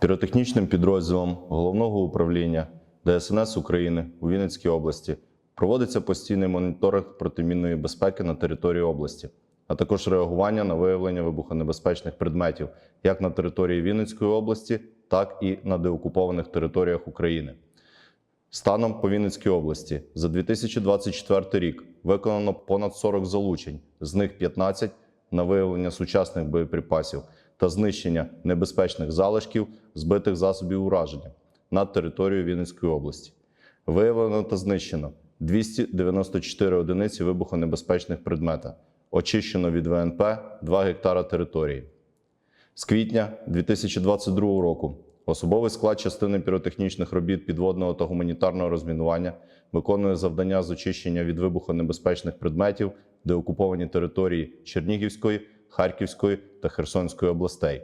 Піротехнічним підрозділом головного управління ДСНС України у Вінницькій області проводиться постійний моніторинг протимінної безпеки на території області, а також реагування на виявлення вибухонебезпечних предметів як на території Вінницької області, так і на деокупованих територіях України. Станом по Вінницькій області за 2024 рік виконано понад 40 залучень, з них 15 на виявлення сучасних боєприпасів та знищення небезпечних залишків збитих засобів ураження на територію Вінницької області. Виявлено та знищено 294 одиниці вибухонебезпечних предмета, очищено від ВНП 2 гектара території. З квітня 2022 року особовий склад частини піротехнічних робіт підводного та гуманітарного розмінування виконує завдання з очищення від вибухонебезпечних предметів, де окуповані території Чернігівської, Харківської та Херсонської областей.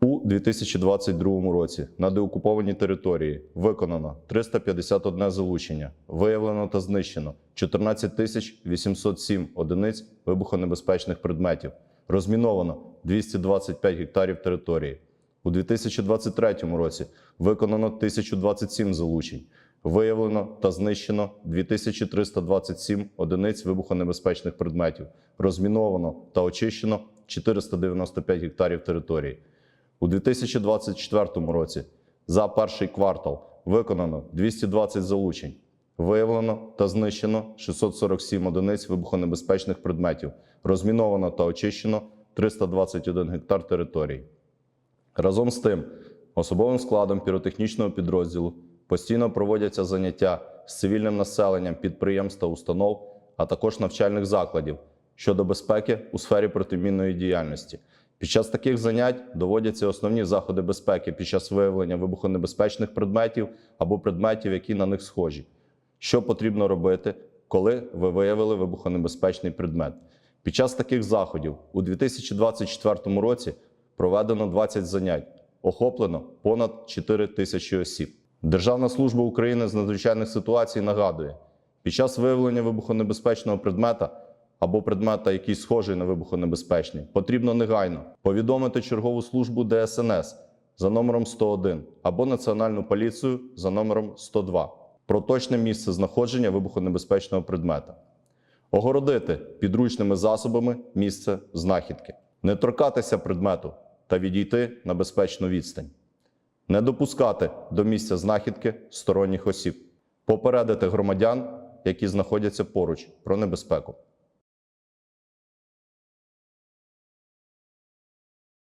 У 2022 році на деокупованій території виконано 351 залучення, виявлено та знищено 14 тисяч 807 одиниць вибухонебезпечних предметів, розміновано 225 гектарів території. У 2023 році виконано 1027 залучень, виявлено та знищено 2327 одиниць вибухонебезпечних предметів, розміновано та очищено 495 гектарів території. У 2024 році за перший квартал виконано 220 залучень, виявлено та знищено 647 одиниць вибухонебезпечних предметів, розміновано та очищено 321 гектар території. Разом з тим, особовим складом піротехнічного підрозділу постійно проводяться заняття з цивільним населенням підприємств та установ, а також навчальних закладів щодо безпеки у сфері протимінної діяльності. Під час таких занять доводяться основні заходи безпеки під час виявлення вибухонебезпечних предметів або предметів, які на них схожі. Що потрібно робити, коли ви виявили вибухонебезпечний предмет? Під час таких заходів у 2024 році проведено 20 занять, охоплено понад 4 тисячі осіб. Державна служба України з надзвичайних ситуацій нагадує, під час виявлення вибухонебезпечного предмета або предмета, який схожий на вибухонебезпечний, потрібно негайно повідомити чергову службу ДСНС за номером 101 або Національну поліцію за номером 102 про точне місце знаходження вибухонебезпечного предмета, огородити підручними засобами місце знахідки, не торкатися предмету та відійти на безпечну відстань, не допускати до місця знахідки сторонніх осіб, попередити громадян, які знаходяться поруч, про небезпеку.